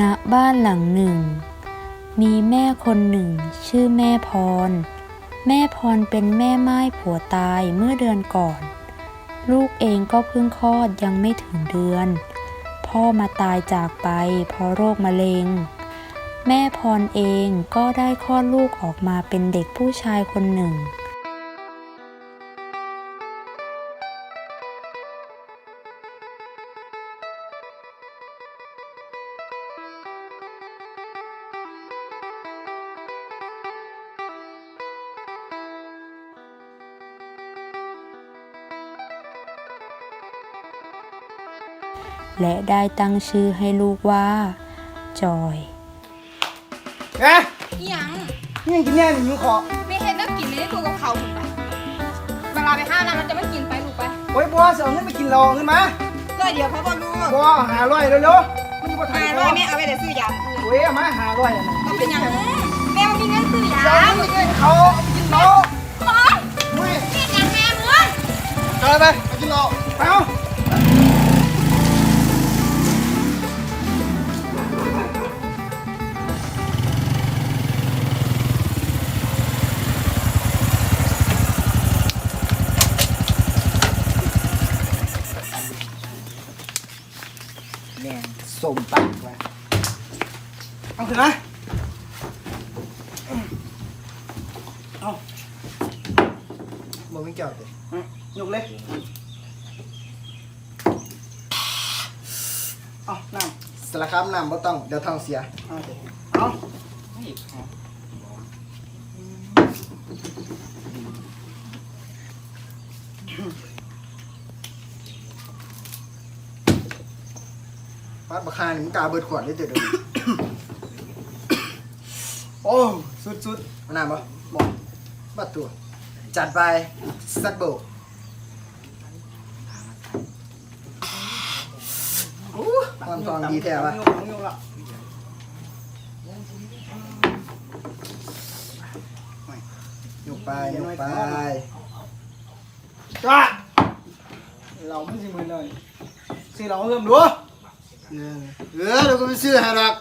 ณบ้านหลังหนึ่ง มีแม่คนหนึ่ง ชื่อแม่พร แม่พรเป็นแม่ไม้ผัวตายเมื่อเดือนก่อน ลูกเองก็เพิ่งคลอดยังไม่ถึงเดือน พ่อมาตายจากไปเพราะโรคมะเร็ง แม่พรเองก็ได้คลอดลูกออกมาเป็นเด็กผู้ชายคนหนึ่ง และได้ตั้งชื่อให้ลูกว่า จอยเอ๊ะอีหยังนี่กินแน่หนูขอไม่เห็นแล้วกินไม่ได้ตัวกับเขาถูกไปเวลาไปห้าน้ำมันจะไม่กินไปถูกไปโอ้ยบัวเสียเงินไปกินเราเอาเงินมาร้อยเดียวเขาบอกลูกบัวหาร้อยเร็วๆมันจะมาหาถ่ายร้อยแม่เอาไปแต่ซื้อยาอื่นโอ้ยเอามาหาร้อยอันนั้นมันเป็นหยังแม่มันมีเงินซื้อยาเดี๋ยวเอาไปกินเขาเอาไปกินเราขอเฮ้ยเฮ็ดหยังแม่มึงเจอไปไปกินเราไปเอา ต้องเดี๋ยวท้องเสีย เอาเด้เอาปัดบักคานี่มึงกาเบิดขวดเลยเด้อเดี๋ยวโอ้สุดสุดๆเอาน้ำบ่บ่บัดตัว จัดไปสักโบกโอ้ความทองดีแท้วะยกไปยกไปจ้าเราไม่สิมือเลยสิเราเพิ่มดูเออเออเดี๋ยวก็ไปซื้อให้หรอก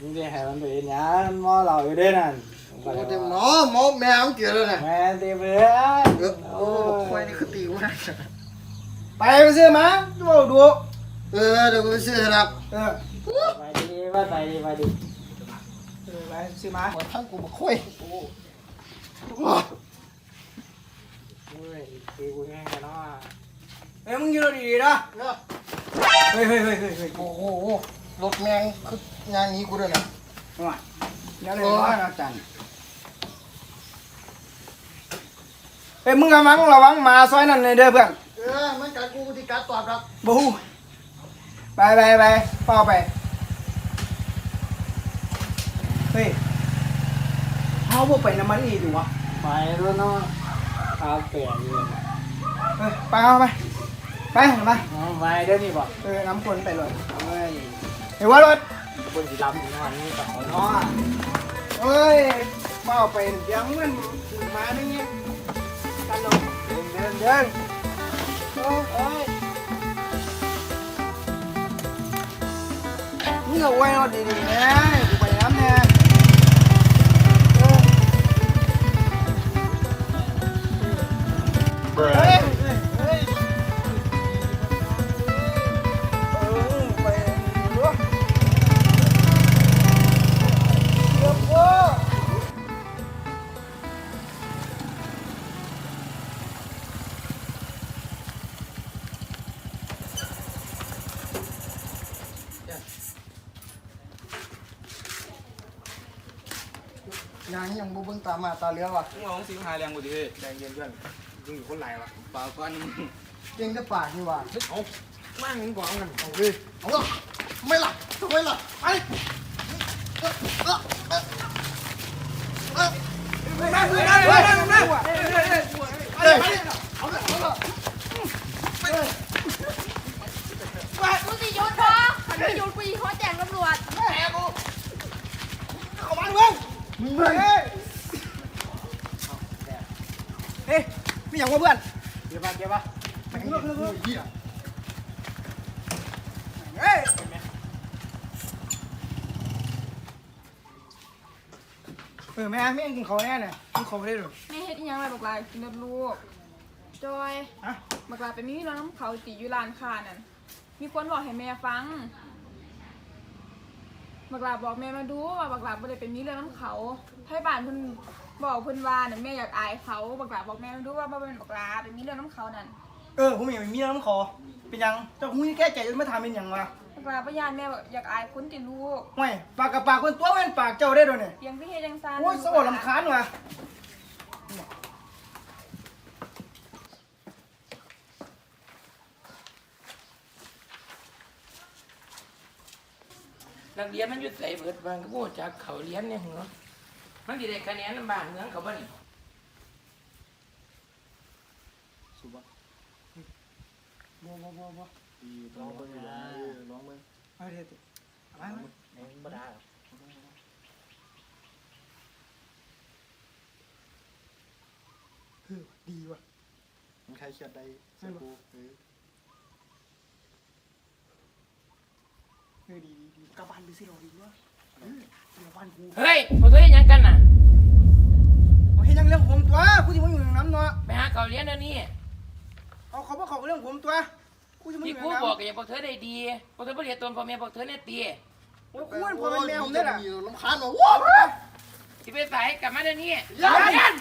มึงจะให้มันไปเห็นหยังมอเราอยู่ด้วยนั่นโอ้เดี๋ยวหมอหมอแมวมันเกลียดแล้วนะแม่ตีเบื่อเออโอ้ควายนี่คือตีกูได้ไปไปซื้อมาดูดู เออเดี๋ยวกูไปซื้อให้หรอกเออไปดีว่าไปดีไปดีเออไปซื้อมาหัวทั้งกูมาคุยเฮ้ยตีกูแง่กันเนาะเฮ้ยมึงยืนดีๆนะเฮ้ยเฮ้ยเฮ้ยเฮ้ยเฮ้ยโอ้โหรถแมงคืองานนี้กูด้วยนะมาเดี๋ยวเลยว่านะจันเฮ้ยมึงระวังระวังหมาซอยนั่นเลยเด้อเพื่อนเออมันกัดกูที่กัดตอบรับบู ไปไปไปเป้าไป เฮ้ยเขาบอกไปน้ำมันอีกดูวะไปแล้วเนาะข้าวเปลี่ยนเลยเฮ้ยไปเอาไปไปเห็นไหมไปเดี๋ยวนี้บอกเออน้ำคนไปเลยเฮ้ยเห็นว่ารถบนสีดำถึงวันนี้ต่อเนาะเฮ้ยเป้าไปเดี๋ยวมันถึงมานี่ตลกเดินเดินเดินเอ้ย เงเอาไว้รถดีๆนะ ตามมาตาเรือว่ะมึงลองซิ้หาแรงกูดิเฮ้ยแรงเย็นเพื่อนมึงอยู่คนไหนวะปากก้อนมึงเก่งแต่ปากนี่ว่ะเอามั่งมึงบอกกันเอาเลยเอาละไม่ละไม่ละไปเออเออเออเออนั่งนั่งนั่งนั่งนั่งเฮ้ยเอาละเอาละกูสิหยุดพอถ้าไม่หยุดกูยิงเขาแจ้งตำรวจเข้ามาด้วยมึง ข็งวะเพื่อนเก็บปะเก็งเยอะเลยเหี้ยเฮ้ยเออแม่แม่กินเขาแน่เนี่ยกินเขาไม่ได้หรอกแม่เฮ็ดอีหยังไรบักลากินเลือดลูกจอยฮะบักลาไป็นมีน้องเขาตีอยู่ร้านค้านั่นมีคนบอกให้แม่ฟังบักลาบอกแม่มาดูว่าบักลาบ่ได้เป็นมีเรื่องน้ำเขาให้บ้านคุณ บอกเพิ่นว่านั่นแม่อยากอายเขาบักลาบอกแม่มาดูว่าบ่เป็นบักลาเป็นมีเรื่องน้ำเขานั่นเออผมอยากมีน้ำคอเป็นยังเจ้าหูยแก้ใจจนไม่ทำเป็นยังวะบักลาบ่ย่านแม่อยากอายคนติลูกไม่ปากกับปากคนตัวเป็นปากเจ้าได้ด้วยเนี่ยเพียงพี่เฮ็ดจังซั่นโอ้ยสวรรำคาญว่ะนักเรียนมันอยู่ใส่เบิดบางก็บ่จากเขาเรียนเนี่ยเหรอ มันสิได้คะแนนบ้านเมืองเขาบ่นี่สุบะบ่บ่บ่บ่ลองเบิ่งลองเบิ่งเอาเดี๋ยวติอะไรวะบ่ได้เออดีว่ะมันใครเขียนได้เสือกูเออเออดีดีดีกลับบ้านไปสิเราดีวะเออเดี๋ยวบ้านกูเฮ้ยบ่เคยหยังกันน่ะ เอาเห็นยังเรื่องผมตัวกูจะมาอยู่อย่างนั้น เนาะไปหาเขาเรียนเดี๋ยวนี้เอาเขาบอกเขาเรื่องผมตัวกูจะมาอที่ยู่อครูย่างนั้นบอกก็อย่าบอกเธอได้ดีบอกเธอบ่เรียนตนพ่อแม่บอกเธอเนี่ยตีโอ้ยกูเป็นพ่อเป็นแม่ผมเนี่ยแหละมีลำคาญว่ะว้าวสิไปใส่กลับมาเดี๋ยวนี้ยัน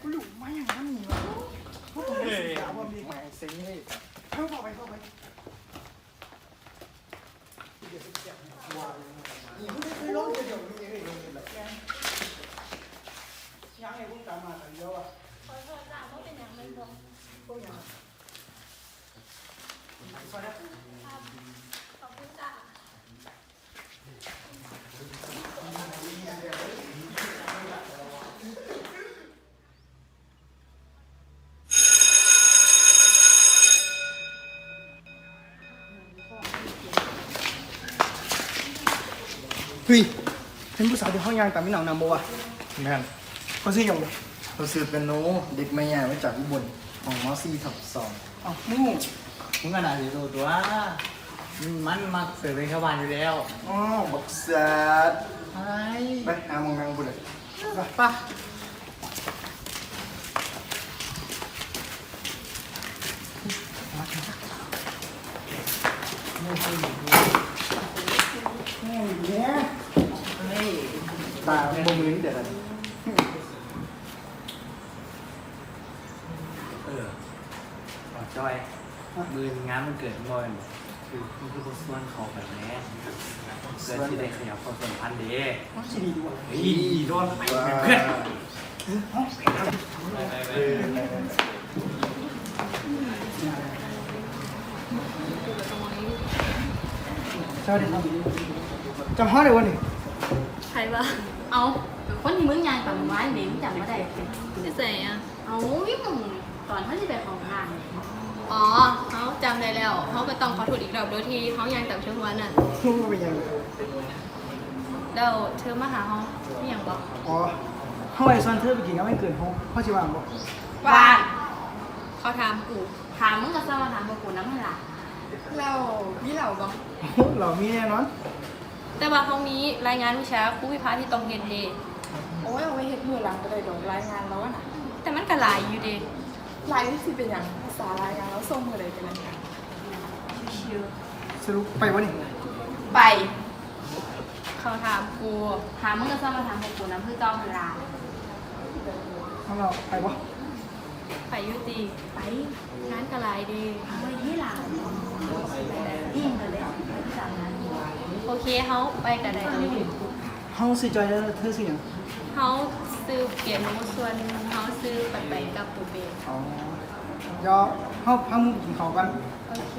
กูหลุมมาอย่างนั้นนี่วะโอ้ยด่าบ่มีแม่งเซ็งเลยเข้าเข้าไปเข้าไปนี่มึงไม่เคยร้องเดียวมึงยังไงร้องเลย ยังไงมึงตามมาแต่เดียวอะเฮ้ยเห็นผู้สาวที่ห้องยางแต่ไม่หนาวน้ำบัวะแม่น เขาซื้อหยังบ่เราซื้อเป็นโนเด็กไม่ใหญ่มาจากอุบลของมอซี่ทับสองเอ้ามึงมึงก็น่าจะรู้ตัว มันมักเสือเป็นชาวบ้านอยู่แล้วอ๋อบักแซดไอ้ไปหามองนางบุญเลยไปป่ะโอ้ยเนี่ยตาบ่มือนี่เด็ดอะไร เออขอ จอยมืองานมันเกิดบ่อยคือมันคือคนส่วนเขาแบบนี้เกิดที่ได้ขยับความสัมพันธ์เด้ว่าสิดีดีว่ะเฮ้ยโดนไปเป็นเพื่อนเออสวัสดีครับจำห้องได้วะนี่ใครวะเอาคนที่มึงยางต่ำไม้เดี๋ยวมึงจำไม่ได้สิที่ใส่อะเอาวิ่งตอนเขาจะไปของงาน อ๋อเขาจำได้แล้วเขาก็ต้องขอโทษอีกรอบโดยที่เขายังต่ำช่วงวันน่ะมึงว่าเป็นยังไงเดี๋ยวเธอมาหาเขาไม่ยังบอกอ๋อห้องไอซอนเธอไปกินก็ไม่เกินห้องห้องชิวางบ่บ้านเขาถามกูถามมึงก็ทราบว่าถามบอกกูน้ำมันล่ะเราพี่เหล่าบอกเรามีแน่นอนแต่ว่าเขามีรายงานวิชาครูวิพาที่ตรงเฮ็ดเดโอ้ยเอาไว้เฮ็ดมือหลังก็ได้ดอกรายงานแล้วอะนะแต่มันก็หลายอยู่เดรายที่สิเป็นอย่างภา ษารายงานแล้วส่งมือใดเป็นอันนี้ชิวสรุปไปวะนี่ไปเขาถามกูถามมึงก็ทราบว่าถามบอกกูน้ำคือเก้าพันลาห้องเราไปวะไปอยุติไปงานก็หลายเดไปที่หลังยิ่งเลยที่สามนั้นโอเคเขาไปกันได้เลยห้องสิจอยแล้วเธอสิหยังเขาซื้อเปลี่ยนหมูส่วนเขาซื้อปัดไปกับปูเบนอ๋อ เดี๋ยวห้องห้องมึงไปกินข้าวกันโอเค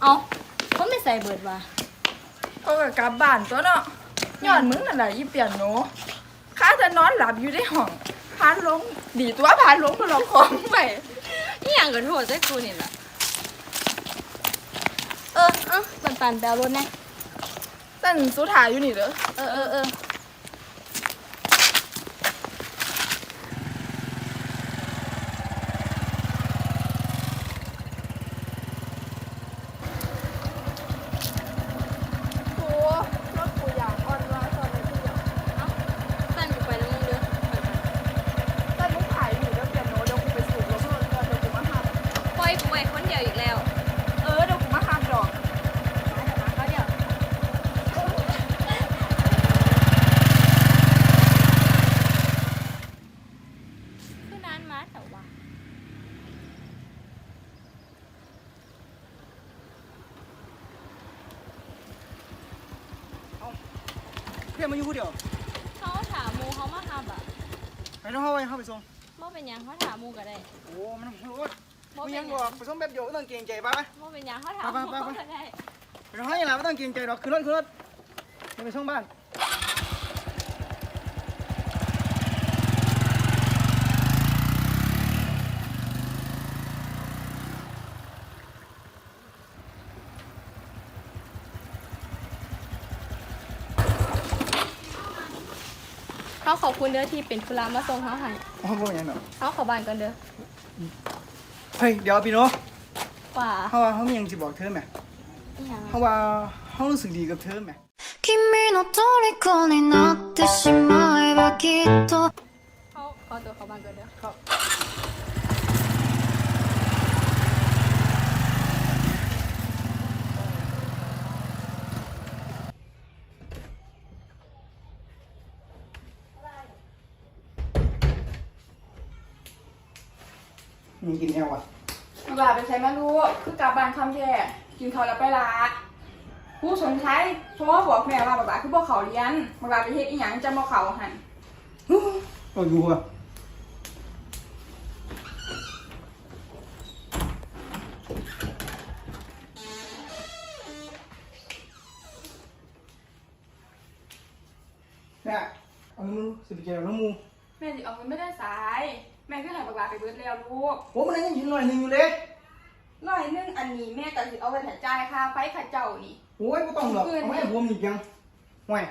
เอาเขาไม่ใส่เบิดว่ะเขาก็กลับบ้านตัวเนาะย้อนมึงนั่นแหละยี่เปลี่ยนหนูข้าจะนอนหลับอยู่ในห้องพานลง ดีตัวพานลงก็ลองของไปนี่อย่างกับโทษใส่กูนี่แหละ เออเออปันปันแปลรถแน่นั่นสุดท้ายอยู่นี่เด้อเออเออเออ พื่อนมาอยู่ผู้เดียว เขาถามหมูเขามาทำอะ ไปต้องเข้าไปเข้าไปส่ง บ่ เป็นหยังเขาถามหมูก็ได้โอ้มันโหดบ่มึงเป็ยันงหบยัองกไปส่งแบบเดียวไม่ต้องเกรงใจป่ะบ่เป็นหยังเขาถามหไปมูไปไป ก็ได้ไปต้องให้หลานไม่ต้องเกรงใจหรอกขึ้นรถขึ้นรถเดี๋ยวไปส่งบ้าน เขาขอบคุณเด้อที่เป็นธุระมาส่งเขาให้ โอ้โหยังเนาะ เขาขอบ้านกันเด้อ เฮ้ยเดี๋ยวพี่โน้ ว่า เขาว่าเขามีหยังจะบอกเธอไหม อีหยัง เขาว่าเขารู้สึกดีกับเธอไหม 君の虜になってしまえばきっと เขาขอตัวเขาบ้านกันเด้อ มีกินแอลอะบักหลาไปใช้มาลูกคือกลับบ้านคำแท้กินข้าวแล้วไปละผู้สนใช้เพราะว่าบอกแม่ว่าบักหลาคือบ่เขาเรียนบักหลาไปเฮ็ดอีหยังจะบ่เขาหันก็อยู่อะเนี่ยเอามือสิบเจ็ดน้ำมูแม่สิเอาเงินไม่ได้สาย แม่คือให้บักหลาไปเบิดแล้วลูกผมมันยังเห็นหน่อยหนึ่งอยู่เลยร้อยหนึงอันนี้แม่ก็สิเอาไว้ถ่ายจ่ายค่าไฟค่าเจ้านี่ โอ้ยไม่ต้องหรอกเอาไม่ให้ผมอีกยังห่วย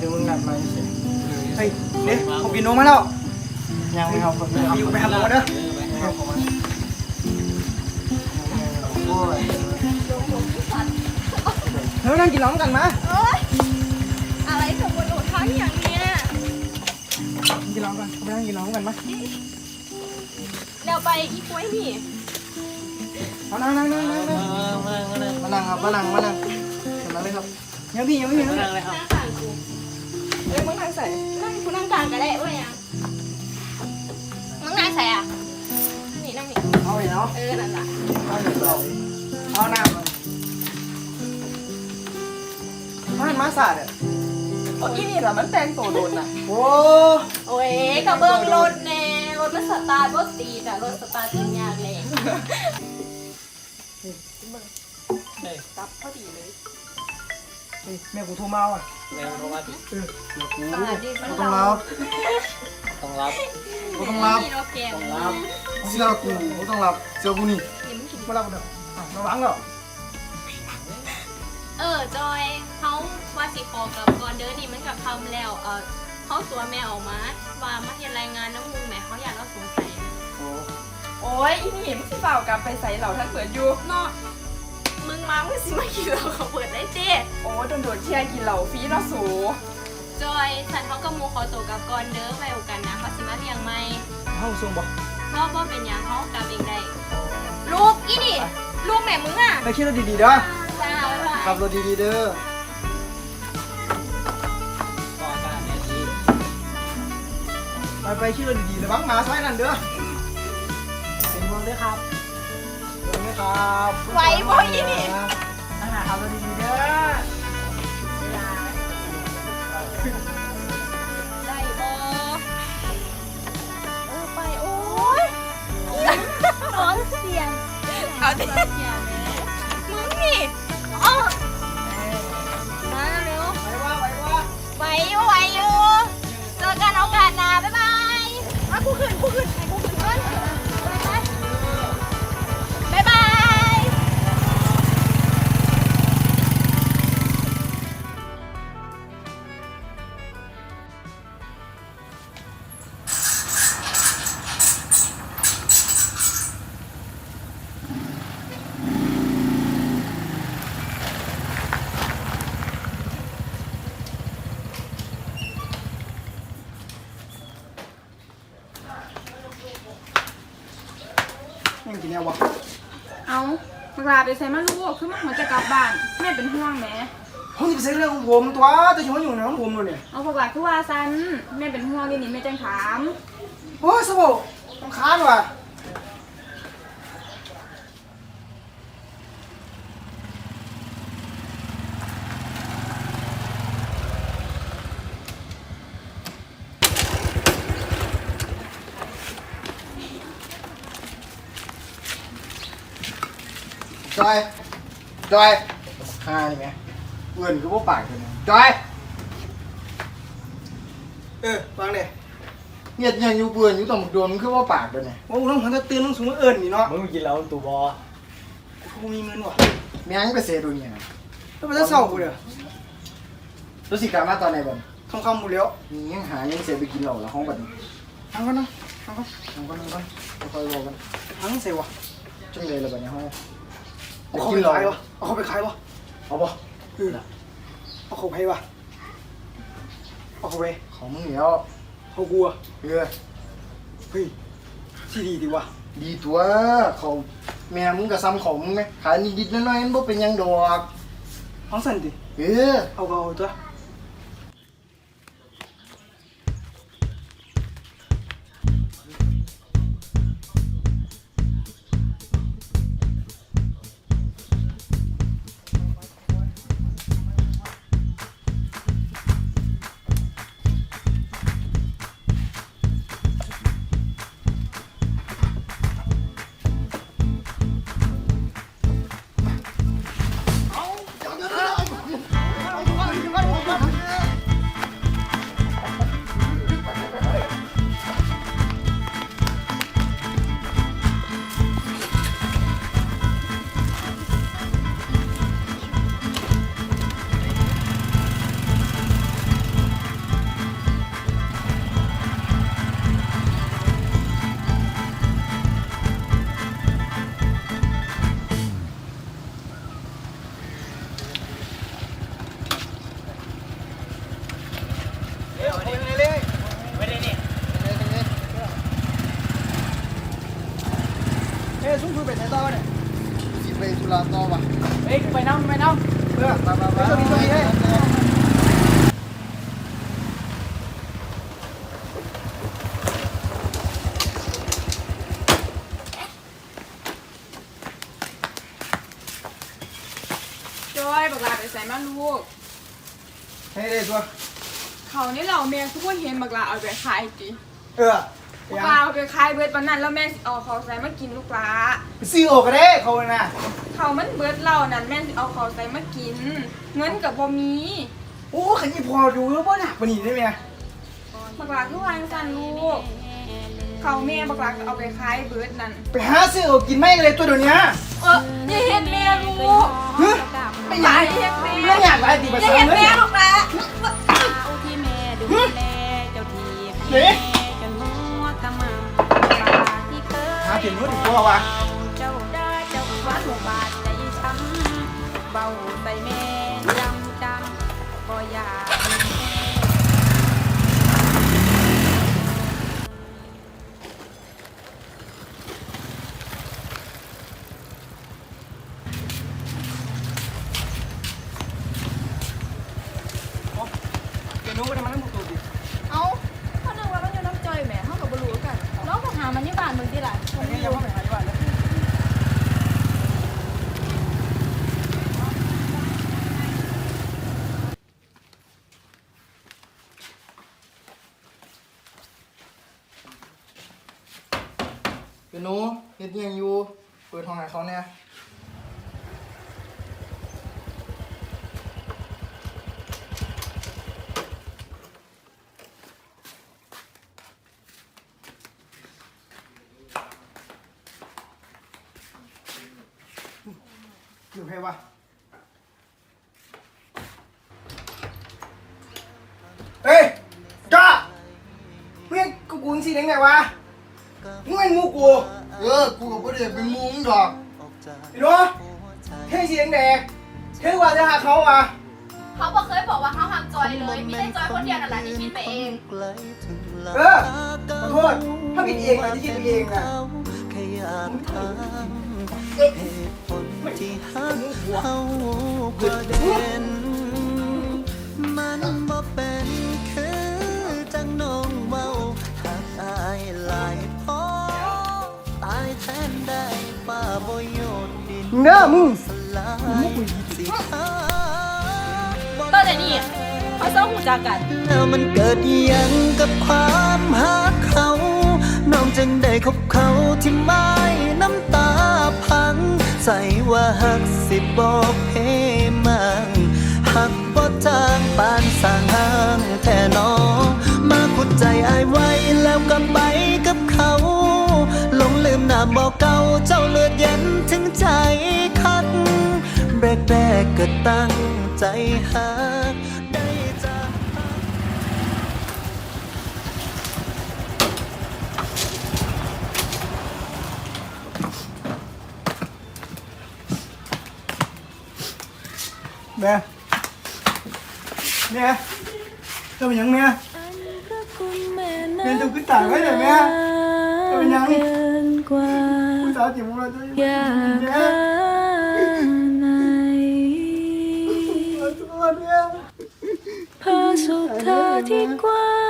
ที่มึงนัดมาเสียเฮ้ยเดี๋ยวผมกินนมมาแล้วยังไม่เอาผมไม่เอาไปทำหมดเด้อเอาของมาโอ้ยเฮ้ยนั่งกินน้ำกันมาอะไรสมบูรณ์ทั้งอย่างเนี้ยกินน้ำกันไปนั่งกินน้ำกันมาเดี๋ยวไปอีกไว้นี่เอานั่งนั่งนั่งนั่งนั่งมานั่งครับมานั่งมานั่งเห็นไหมเลยครับยังพี่ยังพี่ยังพี่นั่งกลางกู เอ้ยมึงทางใส่นั่งกูนั่งกลางก็ได้เว้ยยังมึงนั่งใส่อะนี่นั่งนี่เอาไปเนาะเออนั่นแหละเอาเดี๋ยเราเอาหน้ำมาบ้านมาสาดอะโอ้ยนี่เหรอมันแต่งตัวโดนน่ะโอ้โอ้ยกระเบื้องรถแน่รถมันสตาร์ทรถตีแต่รถสตาร์ทติดยากเลยจับพอดีเลย เฮ้ยแม่กูโทรมาว่ะแมวโทรมาติเออเดี๋ยวกูสวัสดีกูต้องรับต้องรับกูต้องรับนี่เราแกงรับเสื้อกูกูต้องรับเสื้อกูนี่นี่มึงกินกูรับเดี๋ยวอะระวังเหรอเออจอยเขาว่าสิขอกับก่อนเด้อนี่มันกับคำแล้วเออเขาตัวแม่ออกมาว่ามาเห็นรายงานน้ำมูกแม่เขาอยากเราสงสัยโอ้โอ้ยอีนี่มึงสิเปล่ากลับไปใส่เหล่าท่านเปิดอยู่เนาะ มึงมามึงสิมากินเราเขาเปิดได้เจ้โอ้โดนโดนๆเชียร์กินเหล่าฟรีเนาะสูจอยสันเขากับหมูขอตัวกับก่อนเด้อไปโอกันนะเขาสิมาเลี้ยงไหมห้องส่งบอกรอบว่าเป็นหยังเขากลับเองได้ลูกอีนี่ลูกแม่มึงอะไปขี่รถดีๆเด้อจ้าบ๊ายบาย ขับรถดีๆเด้อก็อาการเนี่ยดีไปไปขี่รถดีๆระวังหมาซ้ายนั่นเด้อ เป็นห่วงด้วยครับเดี๋ยวนะ ครับไหวบ่อีนี่อาหารขับรถดีๆเด้อได้บ่เออไปโอ้ยร้องเสียงเอาดิมึงนี่อ๋อ ผมตัวแต่อยู่อยู่ในของผมเลยเนี่ยเอาบักลาคือว่าซันแม่เป็นห่วงนี่นี่แม่จังถามโอ้ยสบายต้องค้านว่ะจอยจอยหานี่ไหม เอื่นคือพวกปากเลยจอยเออฟังเลยเงียบยังอยู่เปื่อนอยู่ต้องโดนมันคือว่าปากเลยเนี่ยว่ากูต้องหันตะตื่นต้องสูงเอิญนี่เนาะมึงกินแล้วตูบอกูมีเงินว่ะแม่งไปเสียดูเนี่ยแล้วมันจะเศร้ากูเด้อรู้สิกลับมาตอนไหนบ่คำคำหมดแล้วนี่ยังหายังเสียไปกินเหล้าแล้วห้องบัดนี้ทำกันนะทำกันทำกันทำกันค่อยๆบอกกันทำเสียวะจังเลยละบัดนี้ห้องเอาเขาไปขายวะเอาเขาไปขายวะเอาบ่ เออเอาเขาไปวะเอาเขาไปของมึงเหนียวเขากลัวเออเฮ้ยที่ดีดีวะดีตัวเขาแม่มึงก็ซ้ำของมึงไหมขายนิดๆน้อยๆมันบ่เป็นหยังดอกฟังสันดิเออเอาก็เอาตัว ให้ได้ตัว เขานี่เราแม่ทุกคนเห็นบักลาเอาไปขายจิเออบักลาเอาไปขายเบิดปานนั้นแล้วแม่สิเอาเขาใส่มากินลูกหลาซื้อออกก็ได้เขาเลยนะเขามันเบิดเรานั่นแม่สิเอาเขาใส่มากิน เงินกับบ่มีโอ้ขันยี่พอดูแล้วว่าหนักกว่านี้ได้ไหมบักลาคือวางสั่นลูก เขาแม่บักลาก็เอาไปขายเบิดนั่นไปหาซื้อออกกินไม่เลยตัวเดี๋ยวนี้เอออย่าเห็นแม่ลูกฮะไม่อยากอย่าเห็นแม่ไม่อยากอะไรตีภาอย่าษาเห็นเลยแม่ลูกนะที่แม่ดูแลเจ้าทีเฮ้ยจนหัวขมำบาที่เคยหาเปลี่ยนรถอีกตัววะ เจ้าได้เจ้าฟ้าหัวบาดใจช้ำเบาใส่แม่จำจำก็อยากมีแม่ เปลี่ยนรถไปทำมันต้องตัวดิ เอาเขานึกว่ามันอยู่น้ำจอยแหมเขากับบรู้กันน้องก็หามันที่บ้านมึงที่หลัง อันนี้ยังไม่ไปหาที่บ้านเลย เป็นหนูเฮ็ดอิหยังอยู่เปิดห้องให้เขาเนี่ย อยู่ใครวะเฮ้ยจ้าเฮ้ยกูกูสิได้ไงวะมึงเป็นงูกูเออ กูก็บ่ได้เป็นหมูมึงดอก ไอ้หนูเท่สีแดงๆเท่ว่าจะหาเขาวะเขาบอกเคยบอกว่าเขาหักจอยเลยมีแต่จอยคนเดียวนั่นแหละที่คิดไปเอง เออขอโทษถ้าผิดเองนะที่คิดไปเองนะแค่อยากถามเหตุผลที่หักเขาประเด็นมัน นดินเนื้อมึงสลายสิหักบ่ตอนนี้เขาเศร้าหูจากกัน แล้วมันเกิดอิหยังกับความหักเขา น้องจึงได้คบเขาที่ไม้น้ำตาพัง ใส่ว่าหักสิบอกเพมังหักบ่จางปานสางหางแท่นอมาขุดใจอายไว้แล้วก็ไปกับเขาหลงลืมนามบอกเก่าเจ้าเลือดเย็น ถึงใจคักแรกๆก็ตั้งใจหักได้จากแม่แม่เจ้าเป็นหยังแม่แม่เจ้าขึ้นต่างไว้เลยแม่เจ้าเป็นหยังผู้ สาวจิ๋มของเราเจ้าอยากแม่ขอโทษแม่พาสุดทางที่กว้าง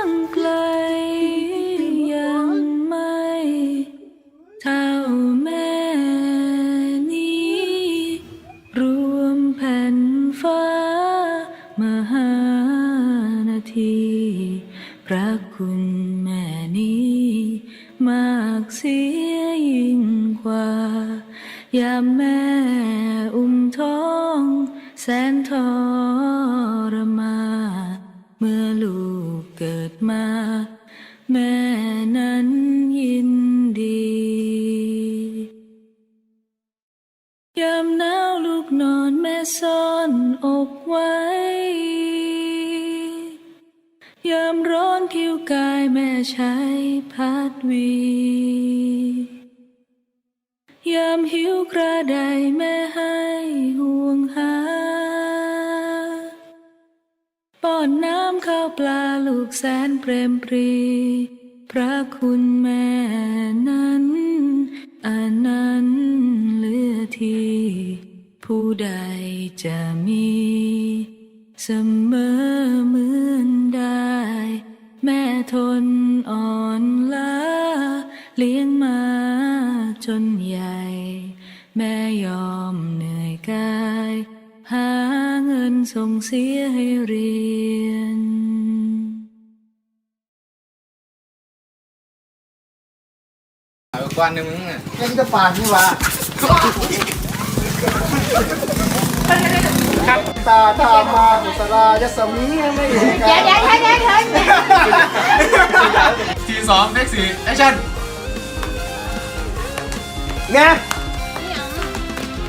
ยามหิวกระไดแม่ให้ห่วงหา ป้อนน้ำข้าวปลาลูกแสนเปรมปรี พระคุณแม่นั้นอันนั้นเลือที่ผู้ใดจะมี เสมอเหมือนได้ แม่ทนอ่อนล้าเลี้ยงมาจนใหญ่ แม่ยอมเหนื่อยกาย หาเงินส่งเสียให้เรียนเอากวนหนึ่งมึงอะยังจะปากนี่วะตาตามาบุษรายสมีไม่เห็นกันเดี๋ยวเดี๋ยวเดี๋ยวเดี๋ยวเดี๋ยวทีสองเลขสี่แอคชั่นแม่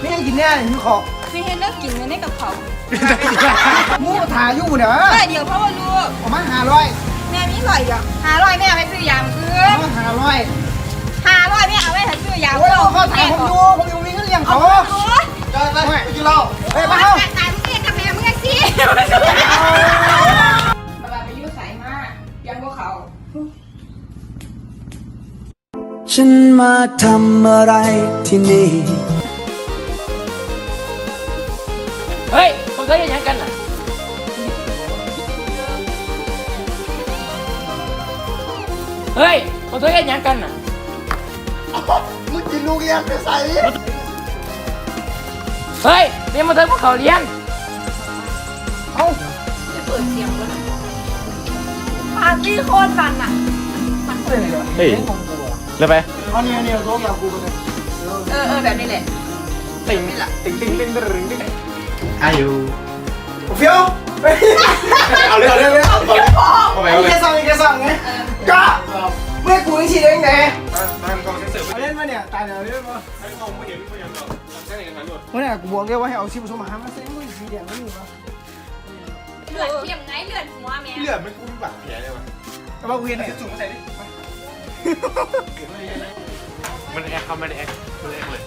นี่ยังกินแน่หิวขอไม่เห็นเลิกกินเลยในกับเขาหมูถ่ายอยู่เด้อได้เดี๋ยวเพราะว่าลูกประมาณห้าร้อยแม่มีลอยเดียวหาลอยแม่เอาไปซื้อยาเพื่อประมาณห้าร้อยหาลอยแม่เอาไปซื้อยาโอ้ยเขาถ่ายผมดูผมยังมีเงินเลี้ยงเขาโอ้ยไปไปไปกินเหล้าเฮ้ยมาเข้าตายมึงเองกับแม่มึงไงสิบาบาไปยุ่สายมากยังพวกเขาฉันมาทำอะไรที่นี่ มเคยเห็นหยังกันน่ะเฮ้ยผมเคยเห็นหยังกันน่ะมึงกินลูกเลี้ยงไปใส่เฮ้ยเรียนมาเถอะพวกเขาเรียนปาร์ตี้โคตรมันอะเฮ้ยเลยไปเอาเนี่ยเนี่ยโต๊ะยากูไปเลยเออเออแบบนี้แหละติ่งติ่งติ่งติ่งติ่งติ่งติ่ง อายุเฟี้ยวเอาเลยเอาเลยเอาเลยเอาเลยเอาไปเอามีเลยแค่สั่งมีแค่สั่งไงก็เมื่อกูยังฉีดเองไงมันกองเซ็นเซอร์เอาเล่นมาเนี่ยตายแล้วเล่นมาไม่กองไม่เห็นไม่เห็นหรอกใช่กันหมดวันนี้กูบอกแกว่าให้เอาชิปผสมอาหารมาเซ็นมึงสีแดงไม่มีวะเลือดเทียมไงเลือดหัวแม่เลือดไม่คุ้มบาดแผลเลยว่ะแต่ว่ากูเห็นเนี่ยจุ่มใส่ดิมันแอคเขาไม่ได้แอคมันแอคเลย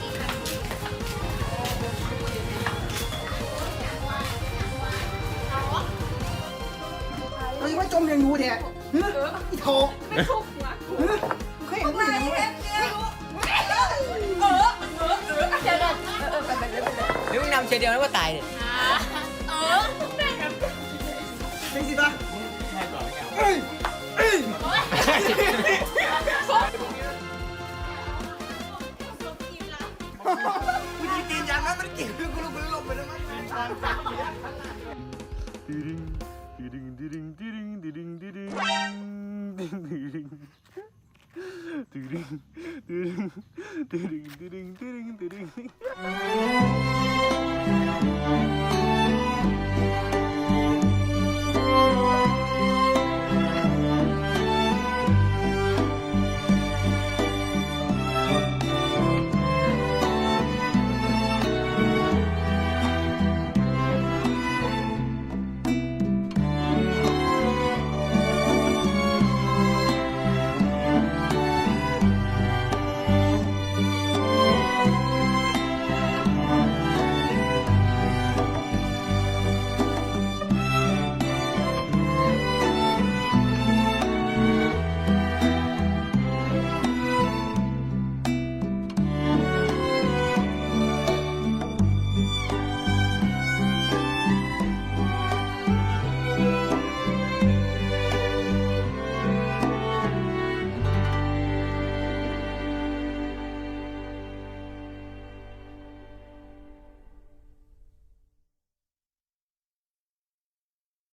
เราจะมาจมยังดูแท้เฮ้ยอีโถไม่ทุกหัวเคยเห็นผู้หญิงไหมเดี๋ยวเดี๋ยวเออเออไปไปไปดี๋ยวมึงนำเชียร์เดียวแล้วก็ตายเนี่ยเป็นสิปะเอ้ยเอ้ยกูยิงตีนยันมันมันเกี่ยวกูรู้กูลงไปแล้วมั้ง ตึงตึงตึงตึงตึงตึงตึง